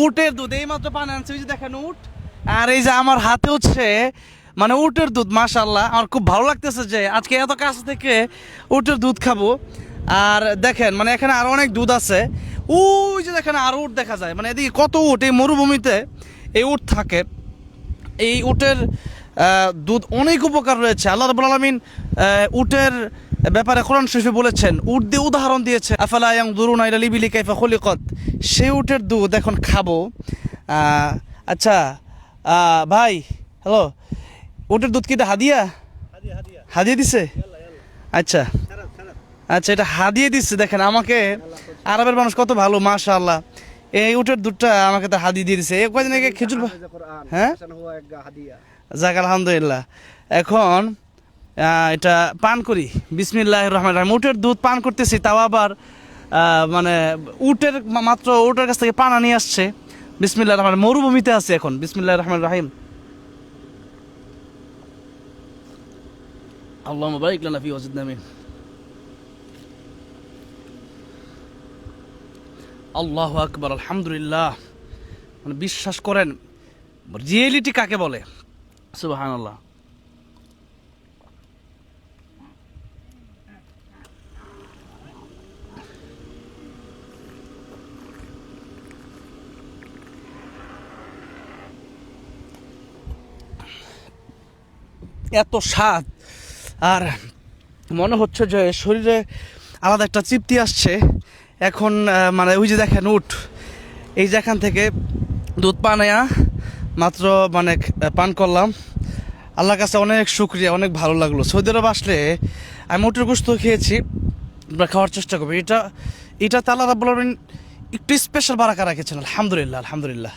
উটের দুধ, এই মাত্র পানি আনছে, ওই যে দেখেন উট। আর এই যে আমার হাতে হচ্ছে মানে উটের দুধ মাশাল্লাহ আমার খুব ভালো লাগতেছে যে আজকে এত কাছ থেকে উটের দুধ খাব। আর দেখেন মানে এখানে আরও অনেক দুধ আছে। ওই যে দেখেন আরও উট দেখা যায় মানে এদিকে কত উট, এই মরুভূমিতে এই উট থাকে। এই উটের দুধ অনেক উপকার রয়েছে। আল্লাহ রাব্বুল আলামিন উটের ব্যাপারে কোরআন শরীফে বলেছেন উট দিয়ে উদাহরণ দিয়েছে আফালা ইয়ানজুরুনা ইলা লিবিলি কাইফা খুলিকাত। সেই উটের দুধ এখন খাব। আচ্ছা ভাই হ্যালো উটের দুধ কি এটা হাদিয়া? হাদিয়া দিছে? আচ্ছা আচ্ছা এটা হাদিয়ে দিচ্ছে দেখেন আমাকে আরবের মানুষ কত ভালো মাশাআল্লাহ। এই উটের দুধটা আমাকে তো হাদিয়ে দিয়ে দিছে। কয়দিন আগে খেজুর হ্যাঁ? যাক আলহামদুলিল্লাহ। এখন এটা পান করি। বিসমিল্লাহ রহমান রাহিম। উটের দুধ পান করতেছি, তাও আবার মানে উটের মাত্র উটের কাছ থেকে পানা নিয়ে আসছে। বিসমিল্লাহ রহমান মরুভূমিতে আছে এখন। বিসমিল্লাহ রহমান রাহিম। আল্লাহ ফি আল্লাহু আকবার, আলহামদুলিল্লাহ। মানে বিশ্বাস করেন, রিয়েলিটি কাকে বলে? সুবহানাল্লাহ। এত স্বাদ। আর মনে হচ্ছে যে শরীরে আলাদা একটা তৃপ্তি আসছে। এখন মানে ওই যে দেখেন উঠ, এই যে এখান থেকে দুধ পানায়া মাত্র মানে পান করলাম। আল্লাহর কাছে অনেক শুক্রিয়া, অনেক ভালো লাগল। সৌদি আরব আসলে আমি উটের গোস্ত খেয়েছি আমরা খাওয়ার চেষ্টা করব। এটা এটা তালা আলামিন একটু স্পেশাল বারাকা রেখেছেন। আলহামদুলিল্লাহ আলহামদুলিল্লাহ।